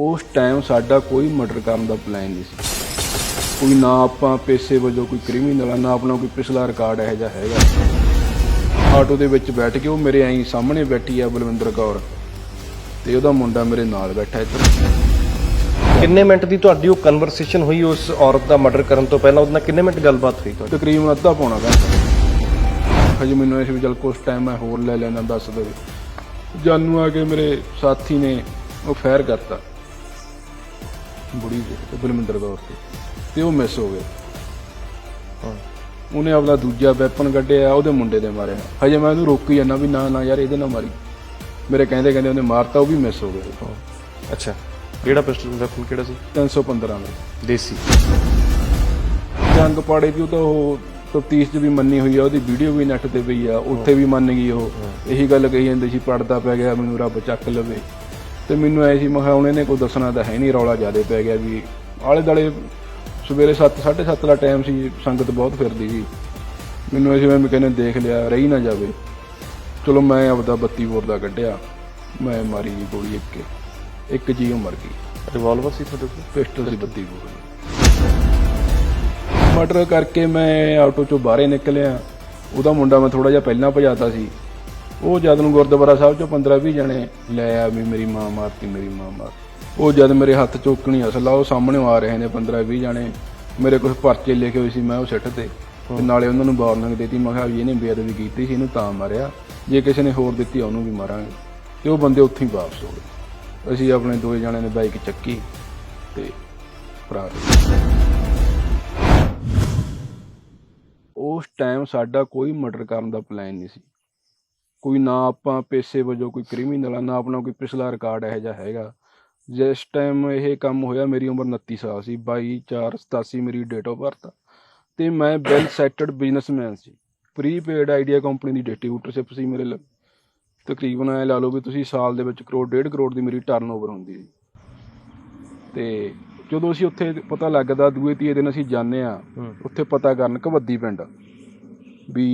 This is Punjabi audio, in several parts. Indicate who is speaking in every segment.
Speaker 1: ਉਸ ਟਾਈਮ ਸਾਡਾ ਕੋਈ ਮਰਡਰ ਕਰਨ ਦਾ ਪਲਾਨ ਨਹੀਂ ਸੀ। ਕੋਈ ਨਾ ਆਪਾਂ ਪੇਸ਼ੇ ਵਜੋਂ ਕੋਈ ਕ੍ਰਿਮੀਨਲ ਆ ਨਾ ਆਪਣਾ ਕੋਈ ਪਿਛਲਾ ਰਿਕਾਰਡ ਇਹੋ ਜਿਹਾ ਹੈਗਾ। ਆਟੋ ਦੇ ਵਿੱਚ ਬੈਠ ਕੇ ਉਹ ਮੇਰੇ ਐਂ ਸਾਹਮਣੇ ਬੈਠੀ ਆ ਬਲਵਿੰਦਰ ਕੌਰ ਤੇ ਉਹਦਾ ਮੁੰਡਾ ਮੇਰੇ ਨਾਲ ਬੈਠਾ ਇੱਧਰ।
Speaker 2: ਕਿੰਨੇ ਮਿੰਟ ਦੀ ਤੁਹਾਡੀ ਉਹ ਕਨਵਰਸੇਸ਼ਨ ਹੋਈ ਉਸ ਔਰਤ ਦਾ ਮਰਡਰ ਕਰਨ ਤੋਂ ਪਹਿਲਾਂ? ਉਹਦੇ ਨਾਲ ਕਿੰਨੇ ਮਿੰਟ ਗੱਲਬਾਤ ਹੋਈ ਤੁਹਾਡੀ?
Speaker 1: ਤਕਰੀਬਨ ਅੱਧਾ ਪੌਣਾ ਘੰਟਾ। ਹਜੇ ਮੈਨੂੰ ਇਸ ਵੀ ਚੱਲ ਕੁਛ ਟਾਈਮ ਮੈਂ ਹੋਰ ਲੈ ਲੈਣਾ ਦੱਸ ਦੇਵੇ ਜਾਨੂ ਆ ਕੇ ਮੇਰੇ ਸਾਥੀ ਨੇ ਉਹ ਫਾਇਰ ਕਰਤਾ। ਬੁੜੀ ਬਲਮਿੰਦਰ ਕੌਰ ਤੇ ਤੇ ਉਹ ਮਿਸ ਹੋ ਗਏ। ਉਹਨੇ ਆਪਦਾ ਦੂਜਾ ਵੈਪਨ ਕੱਢਿਆ ਉਹਦੇ ਮੁੰਡੇ ਦੇ ਮਾਰਿਆ। ਹਜੇ ਮੈਂ ਉਹਨੂੰ ਰੋਕੀ ਜਾਂਦਾ ਵੀ ਨਾ ਨਾ ਯਾਰ ਇਹਦੇ ਨਾਲ ਮਾਰੀ। ਮੇਰੇ ਕਹਿੰਦੇ ਕਹਿੰਦੇ ਉਹਨੇ ਮਾਰਤਾ ਉਹ ਵੀ ਮਿਸ ਹੋ ਗਏ।
Speaker 2: ਅੱਛਾ। ਕਿਹੜਾ ਪਿਸਟਲ ਵੈਪਨ ਕਿਹੜਾ ਸੀ?
Speaker 1: 315 ਵਿੱਚ
Speaker 2: ਦੇਸੀ।
Speaker 1: ਜੰਗ ਪਾੜੇ ਦੀ ਉਹ ਤਾਂ ਉਹ ਤਫਤੀਸ਼ 'ਚ ਵੀ ਮੰਨੀ ਹੋਈ ਆ ਉਹਦੀ ਵੀਡੀਓ ਵੀ ਨੈਟ ਤੇ ਪਈ ਆ ਉੱਥੇ ਵੀ ਮੰਨ ਗਈ ਉਹ। ਇਹੀ ਗੱਲ ਕਹੀ ਜਾਂਦੇ ਸੀ ਪੜਦਾ ਪੈ ਗਿਆ ਮੈਨੂੰ ਰੱਬ ਚੱਕ ਲਵੇ। ਤੇ ਮੈਨੂੰ ਐ ਸੀ ਮੈਂ ਕਿਹਾ ਹੁਣ ਇਹਨੇ ਕੋਈ ਦੱਸਣਾ ਤਾਂ ਹੈ ਨਹੀਂ ਰੌਲਾ ਜ਼ਿਆਦੇ ਪੈ ਗਿਆ ਵੀ ਆਲੇ ਦਾਲੇ ਸਵੇਰੇ 7 7:30 ਦਾ ਟਾਈਮ ਸੀ ਸੰਗਤ ਬਹੁਤ ਫਿਰਦੀ ਸੀ। ਮੈਨੂੰ ਐਸੀ ਮੈਂ ਕਹਿੰਦੇ ਦੇਖ ਲਿਆ ਰਹੀ ਨਾ ਜਾਵੇ। ਚਲੋ ਮੈਂ ਆਪਦਾ 32 ਬੋਰ ਦਾ ਕੱਢਿਆ ਮੈਂ ਮਾਰੀ ਜੀ ਗੋਲੀ ਇੱਕ ਇੱਕ ਜੀ ਮਰ ਗਈ।
Speaker 2: ਰਿਵਾਲਵਰ ਸੀ ਤੁਹਾਡੇ ਕੋਲ?
Speaker 1: ਪਿਸਟਲ ਸੀ 32 ਬੋਰ ਮਰਡਰ ਕਰਕੇ ਮੈਂ ਆਟੋ ਚੋਂ ਬਾਹਰੇ ਨਿਕਲਿਆ। ਉਹਦਾ ਮੁੰਡਾ ਮੈਂ ਥੋੜਾ ਜਿਹਾ ਪਹਿਲਾਂ ਭਜਾਤਾ ਸੀ। ਉਹ ਜਦ ਨੂੰ ਗੁਰਦੁਆਰਾ ਸਾਹਿਬ ਚੋਂ 15 20 ਜਣੇ ਲੈ ਆ ਵੀ ਮੇਰੀ ਮਾਂ ਮਾਰਤੀ ਮੇਰੀ ਮਾਂ ਮਾਰ ਉਹ ਜਦ ਮੇਰੇ ਹੱਥ ਚੋਕਣੀ ਅਸਲਾ ਉਹ ਸਾਹਮਣੇ ਆ ਰਹੇ ਨੇ 15 20 ਜਣੇ। ਮੇਰੇ ਕੁਝ ਪਰਚੇ ਲਿਖੇ ਹੋਏ ਸੀ ਮੈਂ ਉਹ ਸਿੱਟ ਤੇ। ਤੇ ਨਾਲੇ ਉਹਨਾਂ ਨੂੰ ਵਾਰਨਿੰਗ ਦਿੱਤੀ ਮੈਂ ਕਿਹਾ ਵੀ ਇਹਨੇ ਬੇਅਦਬੀ ਕੀਤੀ ਸੀ ਇਹਨੂੰ ਤਾਂ ਮਾਰਿਆ। ਜੇ ਕਿਸੇ ਨੇ ਹੋਰ ਦਿੱਤੀ ਉਹਨੂੰ ਵੀ ਮਾਰਾਂਗੇ। ਤੇ ਉਹ ਬੰਦੇ ਉੱਥੇ ਹੀ ਵਾਪਸ ਹੋ ਗਏ। ਅਸੀਂ ਆਪਣੇ ਦੋਏ ਜਣਿਆਂ ਨੇ ਬਾਈਕ ਚੱਕੀ ਤੇ ਗਏ। ਉਸ ਟਾਈਮ ਸਾਡਾ ਕੋਈ ਮਰਡਰ ਕਰਨ ਦਾ ਪਲਾਨ ਨਹੀਂ ਸੀ। ਕੋਈ ਨਾ ਆਪਾਂ ਪੇਸ਼ੇ ਵਜੋਂ ਕੋਈ ਕ੍ਰਿਮੀਨਲ ਆ ਨਾ ਆਪਣਾ ਕੋਈ ਪਿਛਲਾ ਰਿਕਾਰਡ ਇਹੋ ਜਿਹਾ ਹੈਗਾ। ਜਿਸ ਟਾਈਮ ਇਹ ਕੰਮ ਹੋਇਆ ਮੇਰੀ ਉਮਰ 29 ਸਾਲ ਸੀ 22 4 87 ਮੇਰੀ ਡੇਟ ਆਫ ਬਰਥ ਤੇ ਮੈਂ ਵੈਲ ਸੈਟਡ ਬਿਜ਼ਨਸਮੈਨ ਸੀ। ਪ੍ਰੀਪੇਡ ਆਈਡੀਆ ਕੰਪਨੀ ਦੀ ਡਿਸਟ੍ਰੀਬਿਊਟਰਸ਼ਿਪ ਸੀ ਮੇਰੇ ਲਈ। ਤਕਰੀਬਨ ਐ ਲਾ ਲਓ ਵੀ ਤੁਸੀਂ ਸਾਲ ਦੇ ਵਿੱਚ ਕਰੋੜ ਡੇਢ ਕਰੋੜ ਦੀ ਮੇਰੀ ਟਰਨਓਵਰ ਹੁੰਦੀ ਸੀ। ਤੇ ਜਦੋਂ ਅਸੀਂ ਉੱਥੇ ਪਤਾ ਲੱਗਦਾ ਦੂਏ ਤੀਏ ਦਿਨ ਅਸੀਂ ਜਾਂਦੇ ਆ ਉੱਥੇ ਪਤਾ ਕਰਨ ਕਵੱਦੀ ਪਿੰਡ ਵੀ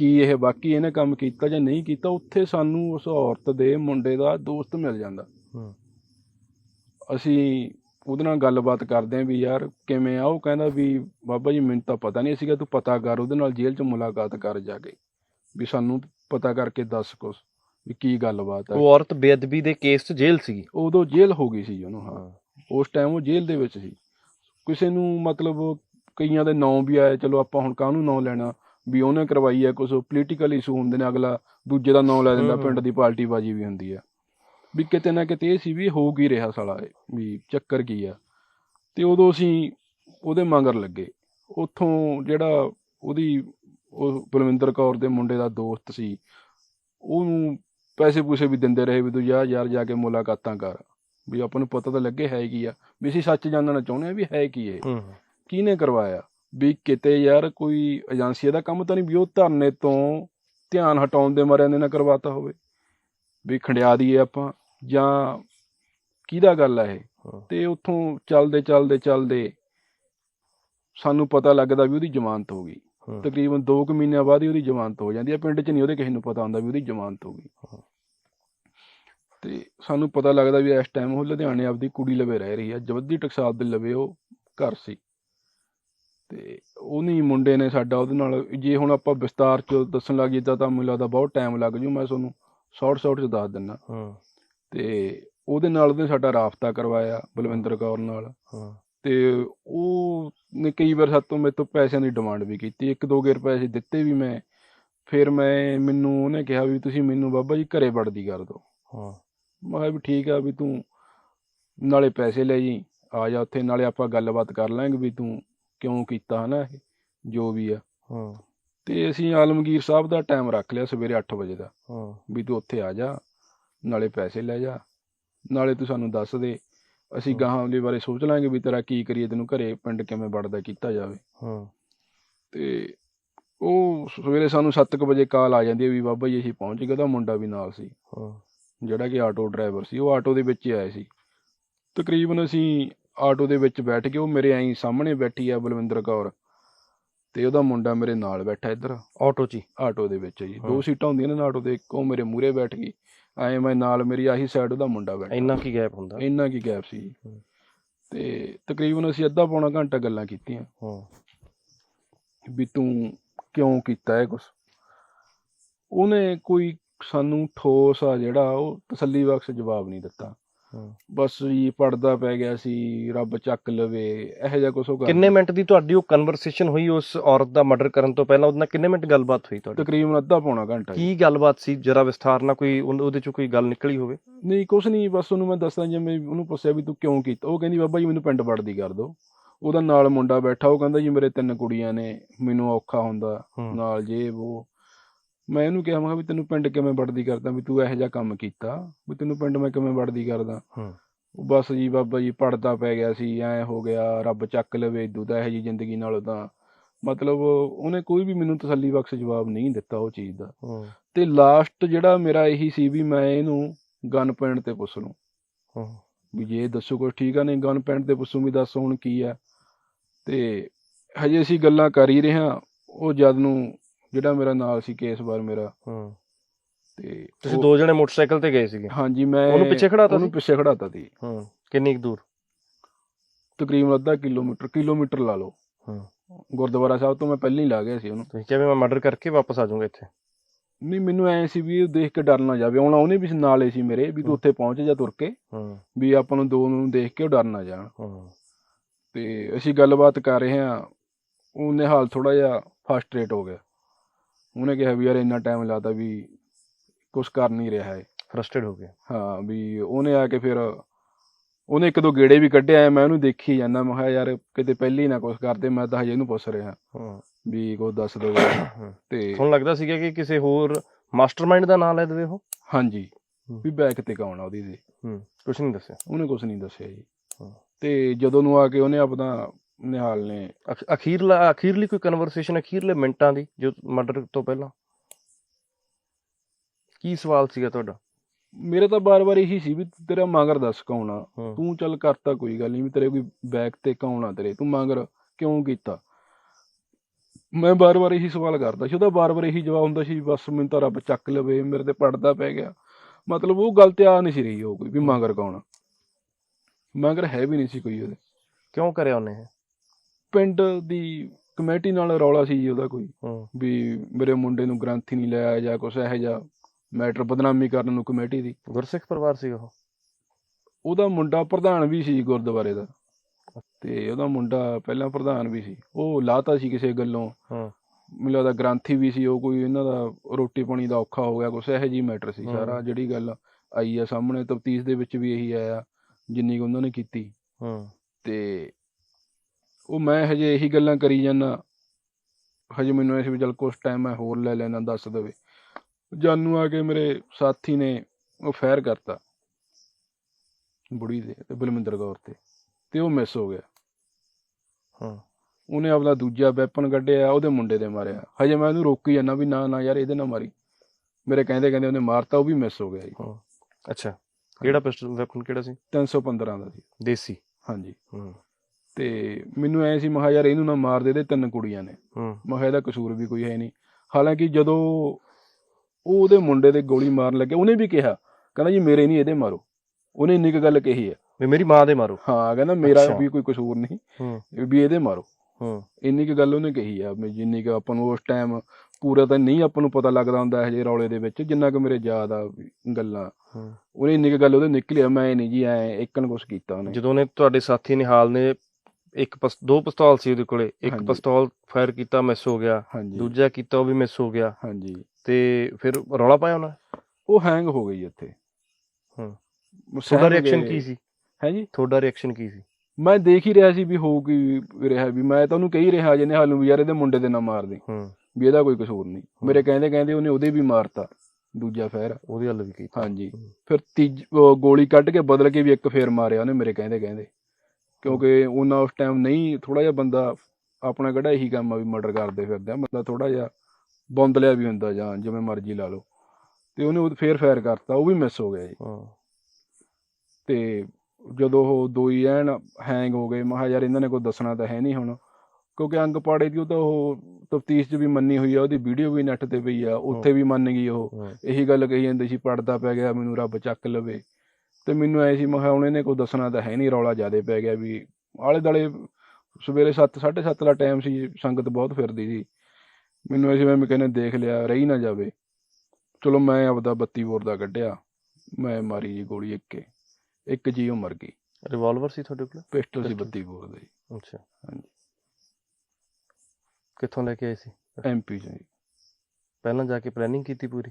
Speaker 1: ਕੀ ਇਹ ਬਾਕੀ ਇਹਨੇ ਕੰਮ ਕੀਤਾ ਜਾਂ ਨਹੀਂ ਕੀਤਾ ਉੱਥੇ ਸਾਨੂੰ ਉਸ ਔਰਤ ਦੇ ਮੁੰਡੇ ਦਾ ਦੋਸਤ ਮਿਲ ਜਾਂਦਾ। ਅਸੀਂ ਉਹਦੇ ਨਾਲ ਗੱਲਬਾਤ ਕਰਦੇ ਆਂ ਵੀ ਯਾਰ ਕਿਵੇਂ ਆ ਉਹ ਕਹਿੰਦਾ ਵੀ ਬਾਬਾ ਜੀ ਮੈਨੂੰ ਤਾਂ ਪਤਾ ਨਹੀਂ ਸੀਗਾ ਤੂੰ ਪਤਾ ਕਰ ਉਹਦੇ ਨਾਲ ਜੇਲ੍ਹ 'ਚ ਮੁਲਾਕਾਤ ਕਰ ਜਾ ਕੇ। ਵੀ ਸਾਨੂੰ ਪਤਾ ਕਰਕੇ ਦੱਸ ਕੁਛ ਵੀ ਕੀ ਗੱਲਬਾਤ ਆ।
Speaker 2: ਉਹ ਔਰਤ ਬੇਅਦਬੀ ਦੇ ਕੇਸ 'ਚ ਜੇਲ੍ਹ ਸੀਗੀ?
Speaker 1: ਉਦੋਂ ਜੇਲ੍ਹ ਹੋ ਗਈ ਸੀ ਉਹਨੂੰ ਹਾਂ। ਉਸ ਟਾਈਮ ਉਹ ਜੇਲ੍ਹ ਦੇ ਵਿੱਚ ਸੀ। ਕਿਸੇ ਨੂੰ ਮਤਲਬ ਕਈਆਂ ਦੇ ਨਾਂ ਵੀ ਆਏ ਚਲੋ ਆਪਾਂ ਹੁਣ ਕਾਹਨੂੰ ਨਾਂ ਲੈਣਾ? ਵੀ ਉਹਨੇ ਕਰਵਾਈ ਹੈ ਕੁਝ ਪੋਲੀਟੀਕਲ ਇਸ਼ੂ ਹੁੰਦੇ ਨੇ ਅਗਲਾ ਦੂਜੇ ਦਾ ਨਾਂ ਲੈ ਦਿੰਦਾ। ਪਿੰਡ ਦੀ ਪਾਰਟੀ ਬਾਜੀ ਵੀ ਹੁੰਦੀ ਆ ਵੀ ਕਿਤੇ ਨਾ ਕਿਤੇ ਇਹ ਸੀ ਵੀ ਹੋ ਕੀ ਰਿਹਾ ਸਾਲਾ ਇਹ, ਵੀ ਚੱਕਰ ਕੀ ਆ। ਤੇ ਉਦੋਂ ਅਸੀਂ ਉਹਦੇ ਮਗਰ ਲੱਗੇ। ਉੱਥੋਂ ਜਿਹੜਾ ਉਹਦੀ ਉਹ ਬਲਵਿੰਦਰ ਕੌਰ ਦੇ ਮੁੰਡੇ ਦਾ ਦੋਸਤ ਸੀ ਉਹਨੂੰ ਪੈਸੇ ਪੂਸੇ ਵੀ ਦਿੰਦੇ ਰਹੇ ਵੀ ਤੂੰ ਜਾ ਯਾਰ ਜਾ ਕੇ ਮੁਲਾਕਾਤਾਂ ਕਰ। ਵੀ ਆਪਾਂ ਨੂੰ ਪਤਾ ਤਾਂ ਲੱਗੇ ਹੈ ਕੀ ਆ। ਵੀ ਅਸੀਂ ਸੱਚ ਜਾਣਨਾ ਚਾਹੁੰਦੇ ਆ ਵੀ ਹੈ ਕੀ ਇਹ।
Speaker 2: ਹੂੰ
Speaker 1: ਕਿਹਨੇ ਕਰਵਾਇਆ? ਵੀ ਕਿਤੇ ਯਾਰ ਕੋਈ ਏਜੰਸੀ ਦਾ ਕੰਮ ਤਾਂ ਨਹੀਂ ਵੀ ਉਹ ਧਰਨੇ ਤੋਂ ਧਿਆਨ ਹਟਾਉਣ ਦੇ ਮਾਰਿਆਂ ਦੇ ਨਾਲ ਕਰਵਾਤਾ ਹੋਵੇ। ਵੀ ਖੰਡਿਆ ਦਈਏ ਆਪਾਂ ਜਾਂ ਕਿਹਦਾ ਗੱਲ ਆ ਇਹ। ਤੇ ਉੱਥੋਂ ਚੱਲਦੇ ਚੱਲਦੇ ਚੱਲਦੇ ਸਾਨੂੰ ਪਤਾ ਲੱਗਦਾ ਵੀ ਉਹਦੀ ਜ਼ਮਾਨਤ ਹੋ ਗਈ। ਤਕਰੀਬਨ 2 ਕੁ ਮਹੀਨਿਆਂ ਬਾਅਦ ਹੀ ਉਹਦੀ ਜ਼ਮਾਨਤ ਹੋ ਜਾਂਦੀ ਹੈ ਪਿੰਡ 'ਚ ਨਹੀਂ ਉਹਦੇ ਕਿਸੇ ਨੂੰ ਪਤਾ ਹੁੰਦਾ ਵੀ ਉਹਦੀ ਜ਼ਮਾਨਤ ਹੋ ਗਈ। ਤੇ ਸਾਨੂੰ ਪਤਾ ਲੱਗਦਾ ਵੀ ਇਸ ਟਾਈਮ ਉਹ ਲੁਧਿਆਣੇ ਆਪਦੀ ਕੁੜੀ ਲਵੇ ਰਹਿ ਰਹੀ ਹੈ ਜਵੱਦੀ ਟਕਸਾਲ ਦੇ ਲਵੇ ਉਹ ਘਰ ਸੀ। ਤੇ ਉਹਨੀ ਮੁੰਡੇ ਨੇ ਸਾਡਾ ਉਹਦੇ ਨਾਲ ਜੇ ਹੁਣ ਆਪਾਂ ਵਿਸਤਾਰ 'ਚ ਦੱਸਣ ਲੱਗ ਜਿੱਦਾਂ ਤਾਂ ਮੈਨੂੰ ਲੱਗਦਾ ਬਹੁਤ ਟਾਈਮ ਲੱਗ ਜੂ ਮੈਂ ਤੁਹਾਨੂੰ ਸ਼ਾਰਟ ਸ਼ਾਰਟ 'ਚ ਦੱਸ ਦਿੰਦਾ।
Speaker 2: ਹੂੰ।
Speaker 1: ਤੇ ਉਹਦੇ ਨਾਲ ਉਹਨੇ ਸਾਡਾ ਰਾਬਤਾ ਕਰਵਾਇਆ ਬਲਵਿੰਦਰ ਕੌਰ ਨਾਲ।
Speaker 2: ਹੂੰ।
Speaker 1: ਤੇ ਉਹ ਨੇ ਕਈ ਵਾਰ ਸਾਤੋਂ ਮੇਰੇ ਤੋਂ ਪੈਸਿਆਂ ਦੀ ਡਿਮਾਂਡ ਵੀ ਕੀਤੀ ਇੱਕ ਦੋ ਗੇਰ ਪੈਸੇ ਦਿੱਤੇ ਵੀ ਮੈਂ। ਫਿਰ ਮੈਂ ਮੈਨੂੰ ਉਹਨੇ ਕਿਹਾ ਵੀ ਤੁਸੀਂ ਮੈਨੂੰ ਬਾਬਾ ਜੀ ਘਰੇ ਵੜਦੀ ਕਰ ਦਿਓ।
Speaker 2: ਹਾਂ।
Speaker 1: ਮੈਂ ਕਿਹਾ ਵੀ ਠੀਕ ਆ ਵੀ ਤੂੰ ਨਾਲੇ ਪੈਸੇ ਲੈ ਜੀ ਆ ਜਾ ਉੱਥੇ ਨਾਲੇ ਆਪਾਂ ਗੱਲਬਾਤ ਕਰ ਲਾਂਗੇ ਵੀ ਤੂੰ ਕਿਉਂ ਕੀਤਾ ਹਨਾ ਇਹ ਜੋ ਵੀ ਆ।
Speaker 2: ਹਾਂ।
Speaker 1: ਤੇ ਅਸੀਂ ਆਲਮਗੀਰ ਸਾਹਿਬ ਦਾ ਟਾਈਮ ਰੱਖ ਲਿਆ ਸਵੇਰੇ 8 ਵਜੇ ਦਾ।
Speaker 2: ਹਾਂ।
Speaker 1: ਵੀ ਤੂੰ ਉੱਥੇ ਆ ਜਾ ਨਾਲੇ ਪੈਸੇ ਲੈ ਜਾ ਨਾਲੇ ਤੂੰ ਸਾਨੂੰ ਦੱਸ ਦੇ। ਅਸੀਂ। ਗਾਹਾਂ ਦੇ ਬਾਰੇ ਸੋਚ ਲਾਂਗੇ ਵੀ ਤੇਰਾ ਕੀ ਕਰੀਏ ਤੈਨੂੰ ਘਰੇ ਪਿੰਡ ਕਿਵੇਂ ਵੜਦਾ ਕੀਤਾ ਜਾਵੇ।
Speaker 2: ਹਾਂ।
Speaker 1: ਤੇ ਉਹ ਸਵੇਰੇ ਸਾਨੂੰ 7:00 ਵਜੇ ਕਾਲ ਆ ਜਾਂਦੀ ਹੈ ਵੀ ਬਾਬਾ ਜੀ ਅਸੀਂ ਪਹੁੰਚ ਗਏ ਉਹਦਾ ਮੁੰਡਾ ਵੀ ਨਾਲ ਸੀ।
Speaker 2: ਹਾਂ।
Speaker 1: ਜਿਹੜਾ ਕਿ ਆਟੋ ਡਰਾਈਵਰ ਸੀ ਉਹ ਆਟੋ ਦੇ ਵਿੱਚ ਹੀ ਆਏ ਸੀ। ਤਕਰੀਬਨ ਅਸੀਂ ਆਟੋ ਦੇ ਵਿੱਚ ਬੈਠ ਕੇ ਉਹ ਮੇਰੇ ਐਂ ਸਾਹਮਣੇ ਬੈਠੀ ਆ ਬਲਵਿੰਦਰ ਕੌਰ ਤੇ ਉਹਦਾ ਮੁੰਡਾ ਮੇਰੇ ਨਾਲ ਬੈਠਾ ਇੱਧਰ।
Speaker 2: ਆਟੋ 'ਚ ਹੀ?
Speaker 1: ਆਟੋ ਦੇ ਵਿੱਚ ਜੀ। ਦੋ ਸੀਟਾਂ ਹੁੰਦੀਆਂ ਨੇ ਨਾ ਆਟੋ ਦੇ ਇੱਕ ਉਹ ਮੇਰੇ ਮੂਹਰੇ ਬੈਠ ਗਈ ਐ ਮੈਂ ਨਾਲ ਮੇਰੀ ਆਹੀ ਸਾਈਡ ਉਹਦਾ ਮੁੰਡਾ ਬੈਠਾ।
Speaker 2: ਇੰਨਾ ਕੀ ਗੈਪ ਹੁੰਦਾ?
Speaker 1: ਇੰਨਾ ਕੀ ਗੈਪ ਸੀ
Speaker 2: ਹੂੰ।
Speaker 1: ਤੇ ਤਕਰੀਬਨ ਅਸੀਂ ਅੱਧਾ ਪੌਣਾ ਘੰਟਾ ਗੱਲਾਂ ਕੀਤੀਆਂ।
Speaker 2: ਹੂੰ।
Speaker 1: ਵੀ ਤੂੰ ਕਿਉਂ ਕੀਤਾ ਇਹ ਕੁਛ? ਉਹਨੇ ਕੋਈ ਸਾਨੂੰ ਠੋਸ ਆ ਜਿਹੜਾ ਉਹ ਤਸੱਲੀ ਬਖਸ਼ ਜਵਾਬ ਨਹੀਂ ਦਿੱਤਾ। ਬਸ ਜੀ ਪੜਦਾ ਪੈ ਗਿਆ ਸੀ ਰੱਬ ਚੱਕ ਲਵੇ ਇਹੋ ਜਿਹਾ ਉਹ ਕਰ
Speaker 2: ਕਿੰਨੇ ਮਿੰਟ ਦੀ ਤੁਹਾਡੀ ਉਹ ਕਨਵਰਸੇਸ਼ਨ ਹੋਈ ਉਸ ਔਰਤ ਦਾ ਮਰਡਰ ਕਰਨ ਤੋਂ ਪਹਿਲਾਂ? ਉਹਦੇ ਨਾਲ ਕਿੰਨੇ ਮਿੰਟ ਗੱਲਬਾਤ ਹੋਈ ਤੁਹਾਡੀ?
Speaker 1: ਤਕਰੀਬਨ ਅੱਧਾ ਪੌਣਾ ਘੰਟਾ।
Speaker 2: ਕੀ ਗੱਲਬਾਤ ਸੀ? ਜਰਾ ਵਿਸਥਾਰ ਨਾਲ ਕੋਈ ਉਹਦੇ ਚੋਂ ਕੋਈ ਗੱਲ ਨਿਕਲੀ ਹੋਵੇ?
Speaker 1: ਨਹੀਂ ਕੁਛ ਨਹੀਂ ਬਸ ਉਹਨੂੰ ਮੈਂ ਦੱਸਾਂ ਜਿਵੇਂ ਉਹਨੂੰ ਪੁੱਛਿਆ ਵੀ ਤੂੰ ਕਿਉਂ ਕੀਤਾ? ਉਹ ਕਹਿੰਦੀ ਬਾਬਾ ਜੀ ਮੈਨੂੰ ਪਿੰਡ ਵੜਦੀ ਕਰ ਦੋ ਉਹਦਾ ਨਾਲ ਮੁੰਡਾ ਬੈਠਾ ਉਹ ਕਹਿੰਦਾ ਜੀ ਮੇਰੇ ਤਿੰਨ ਕੁੜੀਆਂ ਨੇ ਮੈਨੂੰ ਔਖਾ ਹੁੰਦਾ।
Speaker 2: ਹੂੰ।
Speaker 1: ਨਾਲ ਜੇ ਉਹ ਮੈਂ ਇਹਨੂੰ ਕਿਹਾ ਮੈਂ ਵੀ ਤੈਨੂੰ ਪਿੰਡ ਕਿਵੇਂ ਵੜਦੀ ਕਰਦਾ? ਵੀ ਤੂੰ ਇਹੋ ਜਿਹਾ ਕੰਮ ਕੀਤਾ ਵੀ ਤੈਨੂੰ ਪਿੰਡ ਮੈਂ ਕਿਵੇਂ ਵੜਦੀ ਕਰਦਾ?
Speaker 2: ਹੂੰ।
Speaker 1: ਉਹ ਬਸ ਜੀ ਬਾਬਾ ਜੀ ਪੜਦਾ ਪੈ ਗਿਆ ਸੀ ਐ ਹੋ ਗਿਆ ਰੱਬ ਚੱਕ ਲਵੇ ਇਦੂ ਤਾਂ ਇਹੋ ਜੀ ਜ਼ਿੰਦਗੀ ਨਾਲੋਂ ਤਾਂ। ਮਤਲਬ ਉਹਨੇ ਕੋਈ ਵੀ ਮੈਨੂੰ ਤਸੱਲੀ ਬਖਸ਼ ਜਵਾਬ ਨਹੀਂ ਦਿੱਤਾ ਉਹ ਚੀਜ਼ ਦਾ। ਤੇ ਲਾਸਟ ਜਿਹੜਾ ਮੇਰਾ ਇਹੀ ਸੀ ਵੀ ਮੈਂ ਇਹਨੂੰ ਗਨ ਪੈਣ ਤੇ ਪੁੱਛ ਲੂੰ। ਵੀ ਜੇ ਦੱਸੋ ਕੁਛ ਠੀਕ ਆ ਨਹੀਂ ਗਨ ਪੈਣ ਤੇ ਪੁੱਛੂ ਵੀ ਦੱਸ ਹੁਣ ਕੀ ਆ। ਤੇ ਹਜੇ ਅਸੀਂ ਗੱਲਾਂ ਕਰ ਹੀ ਰਹੇ ਹਾਂ ਉਹ ਜਦ ਨੂੰ ਜਿਹੜਾ ਮੇਰਾ ਨਾਲ ਸੀ ਕੇਸ ਵਾਰ ਮੇਰਾ।
Speaker 2: ਹੂੰ।
Speaker 1: ਤੇ
Speaker 2: ਤੁਸੀਂ
Speaker 1: ਉਹ-
Speaker 2: ਦੋ ਜਣੇ ਮੋਟਰਸਾਈਕਲ ਤੇ ਗਏ ਸੀਗੇ?
Speaker 1: ਹਾਂਜੀ ਮੈਂ
Speaker 2: ਉਹਨੂੰ ਪਿੱਛੇ ਖੜਾਤਾ
Speaker 1: ਉਹਨੂੰ
Speaker 2: ਸੀ?
Speaker 1: ਪਿੱਛੇ ਖੜਾਤਾ ਸੀ।
Speaker 2: ਹੂੰ ਕਿੰਨੀ ਕੁ ਦੂਰ?
Speaker 1: ਤਕਰੀਬਨ ਅੱਧਾ ਕਿਲੋਮੀਟਰ ਕਿਲੋਮੀਟਰ ਲਾ ਲਓ।
Speaker 2: ਹੂੰ।
Speaker 1: ਗੁਰਦੁਆਰਾ ਸਾਹਿਬ ਤੋਂ ਮੈਂ ਪਹਿਲਾਂ ਹੀ ਲਾ ਗਿਆ ਸੀ ਉਹਨੂੰ।
Speaker 2: ਤੁਸੀਂ ਕਿਹਾ ਵੀ ਮੈਂ ਮਰਡਰ ਕਰਕੇ ਵਾਪਸ ਆ ਜਾਊਂਗਾ ਇੱਥੇ।
Speaker 1: ਨਹੀਂ ਮੈਨੂੰ ਐ ਸੀ ਵੀ ਇਹ ਦੇਖ ਕੇ ਡਰ ਨਾ ਜਾਵੇ। ਆਉਣਾ ਉਹਨੇ ਵੀ ਨਾਲੇ ਸੀ ਮੇਰੇ ਵੀ ਤੂੰ। ਉੱਥੇ ਪਹੁੰਚ ਜਾ ਤੁਰ ਕੇ।
Speaker 2: ਹੂੰ।
Speaker 1: ਵੀ ਆਪਾਂ ਨੂੰ ਦੋ ਨੂੰ ਦੇਖ ਕੇ ਉਹ ਡਰ ਨਾ ਜਾਣ।
Speaker 2: ਹੂੰ।
Speaker 1: ਤੇ ਅਸੀਂ ਗੱਲਬਾਤ ਕਰ ਰਹੇ ਹਾਂ। ਉਹਨੇ ਹਾਲ ਥੋੜਾ ਜਿਹਾ ਫਸਟ੍ਰੇਟ ਹੋ ਗਿਆ। ਉਹਨੇ ਕਿਹਾ ਵੀ ਯਾਰ ਇੰਨਾ ਟਾਈਮ ਲਾਤਾ ਵੀ ਕੁਝ ਕਰ ਨਹੀਂ ਰਿਹਾ ਹੈ
Speaker 2: ਫਰਸਟ੍ਰੇਟ ਹੋ ਗਏ
Speaker 1: ਹਾਂ ਵੀ ਉਹਨੇ ਆ ਕੇ ਫਿਰ ਉਹਨੇ ਇੱਕ ਦੋ ਗੇੜੇ ਵੀ ਕੱਢਿਆ ਮੈਂ ਉਹਨੂੰ ਦੇਖੀ ਜਾਂਦਾ ਮੈਂ ਕਿਹਾ ਯਾਰ ਕਿਤੇ ਪਹਿਲੀ ਨਾ ਕੁਝ ਕਰਦੇ ਮੈਂ ਤਾਂ ਹਜੇ ਇਹਨੂੰ ਪੁੱਛ ਰਿਹਾ।
Speaker 2: ਹੂੰ।
Speaker 1: ਵੀ ਕੁਝ ਦੱਸ
Speaker 2: ਹੂੰ।
Speaker 1: ਤੇ
Speaker 2: ਤੁਹਾਨੂੰ ਲੱਗਦਾ ਸੀਗਾ ਕਿ ਕਿਸੇ ਹੋਰ ਮਾਸਟਰਮਾਈਂਡ ਦਾ ਨਾਮ ਲੈ ਦੇਵੇ ਉਹ?
Speaker 1: ਹਾਂਜੀ। ਵੀ ਬੈਕ ਤੇ ਕੌਣ ਆ ਉਹਦੀ। ਦੇ
Speaker 2: ਹੂੰ। ਕੁਝ ਨਹੀਂ ਦੱਸਿਆ।
Speaker 1: ਉਹਨੇ ਕੁਝ ਨਹੀਂ ਦੱਸਿਆ ਜੀ। ਤੇ ਜਦੋਂ ਨੂੰ ਆ ਕੇ ਉਹਨੇ ਆਪਣਾ ਨਿਹਾਲ ਨੇ।
Speaker 2: ਅਖ- ਅਖੀਰਲਾ ਅਖੀਰਲੀ ਕੋਈ ਕਨਵਰਸੇਸ਼ਨ ਅਖੀਰਲੇ ਮਿੰਟਾਂ ਦੀ ਜੋ ਮਰਡਰ ਤੋਂ ਪਹਿਲਾਂ? ਕੀ ਸਵਾਲ ਸੀਗਾ ਤੁਹਾਡਾ?
Speaker 1: ਮੇਰੇ ਤਾਂ ਬਾਰ-ਬਾਰ ਇਹੀ ਸੀ ਵੀ ਤੇਰਾ ਮਗਰ ਦੱਸ ਕੌਣ ਆ?
Speaker 2: ਹੂੰ।
Speaker 1: ਤੂੰ ਚੱਲ ਕਰਤਾ ਕੋਈ ਗੱਲ ਨਹੀਂ ਵੀ ਤੇਰੇ ਕੋਈ ਬੈਕ ਤੇ ਕੌਣ ਆ ਤੇਰੇ? ਤੂੰ ਮਗਰ ਕਿਉਂ ਕੀਤਾ? ਮੈਂ ਬਾਰ-ਬਾਰ ਇਹੀ ਸਵਾਲ ਕਰਦਾ ਸੀ। ਉਹਦਾ ਬਾਰ-ਬਾਰ ਇਹੀ ਜਵਾਬ ਹੁੰਦਾ ਸੀ ਬਸ ਮੈਨੂੰ ਤਾਂ ਰੱਬ ਚੱਕ ਲਵੇ ਮੇਰੇ ਤੇ ਪੜਦਾ ਪੈ ਗਿਆ। ਮਤਲਬ ਉਹ ਗੱਲ ਤੇ ਆ ਨਹੀਂ ਸੀ ਰਹੀ ਉਹ ਕੋਈ ਵੀ ਮਗਰ ਕੌਣ ਆ। ਮਗਰ ਹੈ ਵੀ ਨਹੀਂ ਸੀ ਕੋਈ ਉਹਦੇ।
Speaker 2: ਕਿਉਂ ਕਰਿਆ ਉਹਨੇ ਇਹ?
Speaker 1: ਪਿੰਡ ਦੀ ਕਮੇਟੀ ਨਾਲ ਰੌਲਾ ਸੀ ਜੀ ਉਹਦਾ ਕੋਈ।
Speaker 2: ਹੂੰ।
Speaker 1: ਵੀ ਮੇਰੇ ਮੁੰਡੇ ਨੂੰ ਗ੍ਰੰਥੀ ਨਹੀਂ ਲਿਆ ਜਾਂ ਕੁਛ ਇਹੋ ਜਿਹਾ ਮੈਟਰ ਬਦਨਾਮੀ ਕਰਨ ਨੂੰ ਕਮੇਟੀ ਦੀ।
Speaker 2: ਗੁਰਸਿੱਖ ਪਰਿਵਾਰ ਸੀ ਉਹ?
Speaker 1: ਉਹਦਾ ਮੁੰਡਾ ਪ੍ਰਧਾਨ ਵੀ ਸੀ ਗੁਰਦੁਆਰੇ ਦਾ। ਤੇ ਉਹਦਾ ਮੁੰਡਾ ਪਹਿਲਾਂ ਪ੍ਰਧਾਨ ਵੀ ਸੀ। ਉਹ ਲਾਤਾ ਸੀ ਕਿਸੇ ਗੱਲੋਂ।
Speaker 2: ਹੂੰ।
Speaker 1: ਮੈਨੂੰ ਲੱਗਦਾ ਗ੍ਰੰਥੀ ਵੀ ਸੀ ਉਹ ਕੋਈ ਇਹਨਾਂ ਦਾ ਰੋਟੀ ਪਾਣੀ ਦਾ ਔਖਾ ਹੋ ਗਿਆ ਕੁਛ ਇਹੋ ਜਿਹੀ ਮੈਟਰ ਸੀ। ਸਾਰਾ ਜਿਹੜੀ ਗੱਲ ਆਈ ਆ ਸਾਹਮਣੇ ਤਫਤੀਸ਼ ਦੇ ਵਿੱਚ ਵੀ ਇਹੀ ਆਇਆ ਜਿੰਨੀ ਕੁ ਉਹਨਾਂ ਨੇ ਕੀਤੀ।
Speaker 2: ਹੂੰ।
Speaker 1: ਤੇ ਉਹ ਮੈਂ ਹਜੇ ਇਹੀ ਗੱਲਾਂ ਕਰੀ ਜਾਂਦਾ। ਹਜੇ ਮੈਨੂੰ ਐ ਸੀ ਵੀ ਚੱਲ ਕੁਛ ਟਾਈਮ ਮੈਂ ਹੋਰ ਲੈ ਲੈਣਾ ਦੱਸ ਦੇਵੇ। ਜਾਨੂ ਆ ਕੇ ਮੇਰੇ ਸਾਥੀ ਨੇ ਉਹ ਫਾਇਰ ਕਰਤਾ ਬੁੜੀ ਦੇ ਤੇ ਬਲਮਿੰਦਰ ਕੌਰ ਤੇ ਤੇ ਉਹ ਮਿਸ ਹੋ ਗਿਆ।
Speaker 2: ਹੂੰ।
Speaker 1: ਉਹਨੇ ਆਪਦਾ ਦੂਜਾ ਵੈਪਨ ਕੱਢਿਆ ਉਹਦੇ ਮੁੰਡੇ ਦੇ ਮਾਰਿਆ। ਹਜੇ ਮੈਂ ਉਹਨੂੰ ਰੋਕੀ ਜਾਂਦਾ ਵੀ ਨਾ ਨਾ ਯਾਰ ਇਹਦੇ ਨਾਲ ਮਾਰੀ। ਮੇਰੇ ਕਹਿੰਦੇ ਕਹਿੰਦੇ ਉਹਨੇ ਮਾਰਤਾ ਉਹ ਵੀ ਮਿਸ ਹੋ ਗਿਆ ਜੀ।
Speaker 2: ਹੂੰ। ਅੱਛਾ। ਕਿਹੜਾ ਪਿਸਟਲ ਵੈਪਨ ਕਿਹੜਾ ਸੀ?
Speaker 1: 315 ਦਾ ਸੀ।
Speaker 2: ਦੇਸੀ।
Speaker 1: ਹਾਂਜੀ।
Speaker 2: ਹੂੰ।
Speaker 1: ਤੇ ਮੈਨੂੰ ਐ ਸੀ ਮੈਂ ਕਿਹਾ ਯਾਰ ਇਹਨੂੰ ਨਾ ਮਾਰ ਦੇ ਦੇ ਤਿੰਨ ਕੁੜੀਆਂ ਨੇ।
Speaker 2: ਹੂੰ।
Speaker 1: ਮੈਂ ਕਿਹਾ ਇਹਦਾ ਕਸੂਰ ਵੀ ਕੋਈ ਹੈ ਨਹੀਂ। ਹਾਲਾਂਕਿ ਜਦੋਂ ਉਹ ਉਹਦੇ ਮੁੰਡੇ ਤੇ ਗੋਲੀ ਮਾਰਨ ਲੱਗੇ ਉਹਨੇ ਵੀ ਕਿਹਾ ਕਹਿੰਦਾ ਜੀ ਮੇਰੇ ਨਹੀਂ ਇਹਦੇ ਮਾਰੋ। ਉਹਨੇ ਇੰਨੀ ਕੁ ਗੱਲ ਕਹੀ ਹੈ।
Speaker 2: ਵੀ ਮੇਰੀ ਮਾਂ ਦੇ ਮਾਰੋ।
Speaker 1: ਹਾਂ ਕਹਿੰਦਾ ਮੇਰਾ
Speaker 2: ਅੱਛਾ।
Speaker 1: ਵੀ ਕੋਈ ਕਸੂਰ ਨਹੀਂ
Speaker 2: ਹੂੰ।
Speaker 1: ਵੀ ਇਹਦੇ ਮਾਰੋ।
Speaker 2: ਹੂੰ।
Speaker 1: ਇੰਨੀ ਕੁ ਗੱਲ ਉਹਨੇ ਕਹੀ ਆ ਵੀ ਜਿੰਨੀ ਕੁ ਆਪਾਂ ਨੂੰ ਉਸ ਟਾਈਮ ਪੂਰਾ ਤਾਂ ਨਹੀਂ ਆਪਾਂ ਨੂੰ ਪਤਾ ਲੱਗਦਾ ਹੁੰਦਾ ਇਹ ਜਿਹੇ ਰੌਲੇ ਦੇ ਵਿੱਚ ਜਿੰਨਾ ਕੁ ਮੇਰੇ ਯਾਦ ਆ ਵੀ ਗੱਲਾਂ।
Speaker 2: ਹੂੰ।
Speaker 1: ਉਹਨੇ ਇੰਨੀ ਕੁ ਗੱਲ ਉਹਦੇ ਨਿਕਲੀ ਆ ਮੈਂ ਨਹੀਂ ਜੀ ਐ ਇੱਕਨ ਕੁਛ ਕੀਤਾ ਉਹਨੇ।
Speaker 2: ਜਦੋਂ ਨੇ ਤੁਹਾਡੇ ਸਾਥੀ ਨਿਹਾਲ ਨੇ ਇੱਕ ਪਸ ਦੋ ਪਿਸਤੌਲ ਸੀ ਉਹਦੇ ਕੋਲੇ ਇੱਕ
Speaker 1: ਹਾਂਜੀ।
Speaker 2: ਪਿਸਤੌਲ ਫਾਇਰ ਕੀਤਾ ਮਿਸ ਹੋ ਗਿਆ।
Speaker 1: ਹਾਂਜੀ।
Speaker 2: ਦੂਜਾ ਕੀਤਾ ਉਹ ਵੀ ਮਿਸ ਹੋ ਗਿਆ।
Speaker 1: ਹਾਂਜੀ।
Speaker 2: ਤੇ ਫਿਰ ਰੌਲਾ ਪਾਇਆ ਉਹਨਾਂ?
Speaker 1: ਉਹ ਹੈਂਗ ਹੋ ਗਈ ਇੱਥੇ
Speaker 2: ਹੂੰ। ਤੁਹਾਡਾ ਰਿਐਕਸ਼ਨ। ਕੀ ਸੀ?
Speaker 1: ਹੈ ਜੀ?
Speaker 2: ਤੁਹਾਡਾ ਰਿਐਕਸ਼ਨ ਕੀ ਸੀ?
Speaker 1: ਮੈਂ ਦੇਖ ਹੀ ਰਿਹਾ ਸੀ ਵੀ ਹੋ ਕੀ ਰਿਹਾ ਵੀ ਮੈਂ ਤਾਂ ਉਹਨੂੰ ਕਹੀ ਰਿਹਾ ਜਿਹਨੇ ਹਾਲ ਨੂੰ ਵੀ ਯਾਰ ਇਹਦੇ ਮੁੰਡੇ ਦੇ ਨਾ ਮਾਰ ਦੇ।
Speaker 2: ਹੂੰ।
Speaker 1: ਵੀ ਇਹਦਾ ਕੋਈ ਕਸੂਰ ਨਹੀਂ। ਮੇਰੇ ਕਹਿੰਦੇ ਕਹਿੰਦੇ ਉਹਨੇ ਉਹਦੇ ਵੀ ਮਾਰਤਾ ਦੂਜਾ ਫੇਰ
Speaker 2: ਉਹਦੇ ਹੱਲ ਵੀ ਕੀਤਾ।
Speaker 1: ਹਾਂਜੀ। ਫਿਰ ਤੀਜ ਉਹ ਗੋਲੀ ਕੱਢ ਕੇ ਬਦਲ ਕੇ ਵੀ ਇੱਕ ਫੇਰ ਮਾਰਿਆ ਉਹਨੇ ਮੇਰੇ ਕਹਿੰਦੇ ਕਹਿੰਦੇ। ਕਿਉਂਕਿ ਉਹਨਾਂ ਉਸ ਟਾਈਮ ਨਹੀਂ ਥੋੜਾ ਜਿਹਾ ਬੰਦਾ ਆਪਣਾ ਕਿਹੜਾ ਇਹੀ ਕੰਮ ਆ ਵੀ ਮਰਡਰ ਕਰਦੇ ਫਿਰਦੇ ਆ ਬੰਦਾ ਥੋੜਾ ਜਿਹਾ ਬੌਂਦਲਿਆ ਵੀ ਹੁੰਦਾ ਜਾਂ ਜਿਵੇਂ ਮਰਜ਼ੀ ਲਾ ਲਓ। ਤੇ ਉਹਨੇ ਉਹ ਫੇਰ ਫਾਇਰ ਕਰਤਾ ਉਹ ਵੀ ਮਿਸ ਹੋ ਗਿਆ ਜੀ। ਤੇ ਜਦੋਂ ਉਹ ਦੋਈ ਐਨ ਹੈਂਗ ਹੋ ਗਏ ਮੈਂ ਕਿਹਾ ਯਾਰ ਇਹਨਾਂ ਨੇ ਕੋਈ ਦੱਸਣਾ ਤਾਂ ਹੈ ਨਹੀਂ ਹੁਣ। ਕਿਉਂਕਿ ਅੰਗ ਪਾੜੇ ਦੀ ਉਹ ਤਾਂ ਉਹ ਤਫਤੀਸ਼ 'ਚ ਵੀ ਮੰਨੀ ਹੋਈ ਆ ਉਹਦੀ ਵੀਡੀਓ ਵੀ ਨੈਟ ਤੇ ਪਈ ਆ ਉੱਥੇ ਵੀ ਮੰਨ ਗਈ ਉਹ। ਇਹੀ ਗੱਲ ਕਹੀ ਜਾਂਦੀ ਸੀ ਪੜਦਾ ਪੈ ਗਿਆ ਮੈਨੂੰ ਰੱਬ ਚੱਕ ਲਵੇ। ਤੇ ਮੈਨੂੰ ਐ ਸੀ ਮੈਂ ਕਿਹਾ ਹੁਣ ਇਹਨੇ ਕੋਈ ਦੱਸਣਾ ਤਾਂ ਹੈ ਨਹੀਂ ਰੌਲਾ ਜ਼ਿਆਦੇ ਪੈ ਗਿਆ ਵੀ ਆਲੇ ਦਾਲੇ ਸਵੇਰੇ 7 7:30 ਦਾ ਟਾਈਮ ਸੀ ਸੰਗਤ ਬਹੁਤ ਫਿਰਦੀ ਸੀ। ਮੈਨੂੰ ਐਸੀ ਮੈਂ ਕਹਿੰਨੇ ਦੇਖ ਲਿਆ ਰਹੀ ਨਾ ਜਾਵੇ। ਚਲੋ ਮੈਂ ਆਪਦਾ 32 ਬੋਰ ਦਾ ਕੱਢਿਆ ਮੈਂ ਮਾਰੀ ਜੀ ਗੋਲੀ ਇੱਕੇ ਇੱਕ ਜੀ ਉਹ ਮਰ ਗਈ।
Speaker 2: ਰਿਵਾਲਵਰ ਸੀ ਤੁਹਾਡੇ ਕੋਲ?
Speaker 1: ਪਿਸਟਲ ਸੀ
Speaker 2: Pistol
Speaker 1: 32 ਬੋਰ ਦਾ ਜੀ।
Speaker 2: ਅੱਛਾ।
Speaker 1: ਹਾਂਜੀ।
Speaker 2: ਕਿੱਥੋਂ ਲੈ ਕੇ ਆਏ ਸੀ?
Speaker 1: ਐਮਪੀ ਜੀ।
Speaker 2: ਪਹਿਲਾਂ ਜਾ ਕੇ ਪਲੈਨਿੰਗ ਕੀਤੀ ਪੂਰੀ?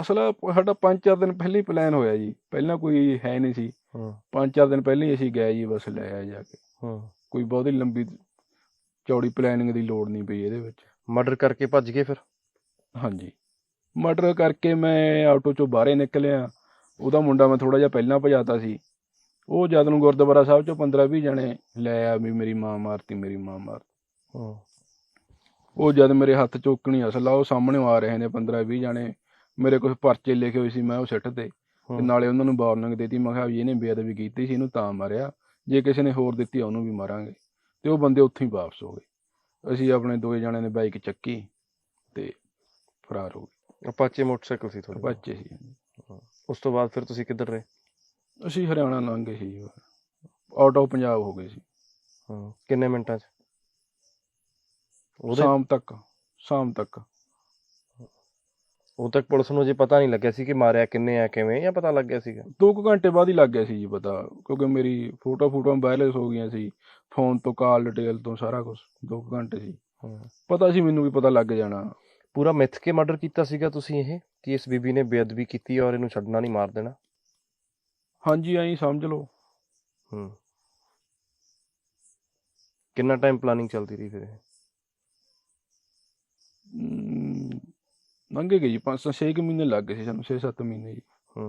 Speaker 1: ਅਸਲ ਸਾਡਾ ਪੰਜ ਚਾਰ ਦਿਨ ਪਹਿਲਾਂ ਹੀ ਪਲਾਨ ਹੋਇਆ ਜੀ। ਪਹਿਲਾਂ ਕੋਈ ਹੈ ਨਹੀਂ ਸੀ।
Speaker 2: ਹੂੰ।
Speaker 1: ਪੰਜ ਚਾਰ ਦਿਨ ਪਹਿਲਾਂ ਹੀ ਅਸੀਂ ਗਏ ਜੀ ਬਸ ਲੈ ਆਏ ਜਾ ਕੇ।
Speaker 2: ਹੂੰ।
Speaker 1: ਕੋਈ ਬਹੁਤੀ ਲੰਬੀ ਚੌੜੀ ਪਲੈਨਿੰਗ ਦੀ ਲੋੜ ਨਹੀਂ ਪਈ ਇਹਦੇ ਵਿੱਚ।
Speaker 2: ਮਰਡਰ ਕਰਕੇ ਭੱਜ ਗਏ ਫਿਰ?
Speaker 1: ਹਾਂਜੀ। ਮਰਡਰ ਕਰਕੇ ਮੈਂ ਆਟੋ ਚੋਂ ਬਾਹਰੇ ਨਿਕਲਿਆ। ਉਹਦਾ ਮੁੰਡਾ ਮੈਂ ਥੋੜਾ ਜਿਹਾ ਪਹਿਲਾਂ ਭਜਾਤਾ ਸੀ। ਉਹ ਜਦ ਨੂੰ ਗੁਰਦੁਆਰਾ ਸਾਹਿਬ ਚੋਂ 15 20 ਜਣੇ ਲੈ ਆ ਵੀ ਮੇਰੀ ਮਾਂ ਮਾਰਤੀ ਮੇਰੀ ਮਾਂ ਮਾਰ
Speaker 2: ਹੂੰ।
Speaker 1: ਉਹ ਜਦ ਮੇਰੇ ਹੱਥ ਚੋਕਣੀ ਅਸਲ ਆ ਉਹ ਸਾਹਮਣੇ ਆ ਰਹੇ ਨੇ 15 20 ਜਣੇ। ਮੇਰੇ ਕੁਝ ਪਰਚੇ ਲਿਖੇ ਹੋਏ ਸੀ ਮੈਂ ਉਹ ਸਿੱਟ ਤੇ ਤੇ। ਨਾਲੇ ਉਹਨਾਂ ਨੂੰ ਵਾਰਨਿੰਗ ਦਿੱਤੀ ਮੈਂ ਕਿਹਾ ਵੀ ਇਹਨੇ ਬੇਅਦਬੀ ਕੀਤੀ ਸੀ ਇਹਨੂੰ ਤਾਂ ਮਾਰਿਆ ਜੇ ਕਿਸੇ ਨੇ ਹੋਰ ਦਿੱਤੀ ਉਹਨੂੰ ਵੀ ਮਾਰਾਂਗੇ। ਤੇ ਉਹ ਬੰਦੇ ਉੱਥੋਂ ਹੀ ਵਾਪਸ ਹੋ ਗਏ। ਅਸੀਂ ਆਪਣੇ ਦੋਏ ਜਣਿਆਂ ਨੇ ਬਾਈਕ ਚੱਕੀ ਤੇ ਫਰਾਰ ਹੋ ਗਏ।
Speaker 2: ਅਪਾਚੇ ਮੋਟਰਸਾਈਕਲ ਸੀ ਤੁਹਾਡੇ?
Speaker 1: ਬੱਚੇ ਸੀ।
Speaker 2: ਉਸ ਤੋਂ ਬਾਅਦ ਫਿਰ ਤੁਸੀਂ ਕਿੱਧਰ ਰਹੇ?
Speaker 1: ਅਸੀਂ ਹਰਿਆਣਾ ਲੰਘ ਗਏ ਸੀ ਆਊਟ ਆਫ ਪੰਜਾਬ ਹੋ ਗਏ ਸੀ।
Speaker 2: ਹੂੰ। ਕਿੰਨੇ ਮਿੰਟਾਂ 'ਚ? ਉਹਦੇ
Speaker 1: ਸ਼ਾਮ ਤੱਕ ਸ਼ਾਮ ਤੱਕ।
Speaker 2: ਉਦੋਂ ਤੱਕ ਪੁਲਿਸ ਨੂੰ ਅਜੇ ਪਤਾ ਨਹੀਂ ਲੱਗਿਆ ਸੀ ਕਿ ਮਾਰਿਆ ਕਿੰਨੇ ਆ ਕਿਵੇਂ ਜਾਂ ਪਤਾ ਲੱਗ ਗਿਆ ਸੀਗਾ?
Speaker 1: ਦੋ ਕੁ ਘੰਟੇ ਬਾਅਦ ਹੀ ਲੱਗ ਗਿਆ ਸੀ ਜੀ ਪਤਾ ਕਿਉਂਕਿ ਮੇਰੀ ਫੋਟੋ ਫੋਟੋ ਵਾਇਰਲੈਸ ਹੋ ਗਈਆਂ ਸੀ ਫੋਨ ਤੋਂ ਕਾਲ ਡਿਟੇਲ ਤੋਂ ਸਾਰਾ ਕੁਝ ਦੋ ਕੁ ਘੰਟੇ ਸੀ। ਪਤਾ ਸੀ ਮੈਨੂੰ ਵੀ ਪਤਾ ਲੱਗ ਜਾਣਾ।
Speaker 2: ਪੂਰਾ ਮਿੱਥ ਕੇ ਮਰਡਰ ਕੀਤਾ ਸੀਗਾ ਤੁਸੀਂ ਇਹ? ਕਿ ਇਸ ਬੀਬੀ ਨੇ ਬੇਅਦਬੀ ਕੀਤੀ ਔਰ ਇਹਨੂੰ ਛੱਡਣਾ ਨਹੀਂ ਮਾਰ ਦੇਣਾ?
Speaker 1: ਹਾਂਜੀ ਐਂ ਸਮਝ ਲਓ।
Speaker 2: ਹੂੰ। ਕਿੰਨਾ ਟਾਈਮ ਪਲਾਨਿੰਗ ਚੱਲਦੀ ਰਹੀ ਫਿਰ ਇਹ?
Speaker 1: ਲੰਘੇ ਗਏ ਜੀ 5 6 ਮਹੀਨੇ ਲੱਗ ਗਏ ਸੀ ਸਾਨੂੰ 6-7 ਮਹੀਨੇ ਜੀ
Speaker 2: ਹੂੰ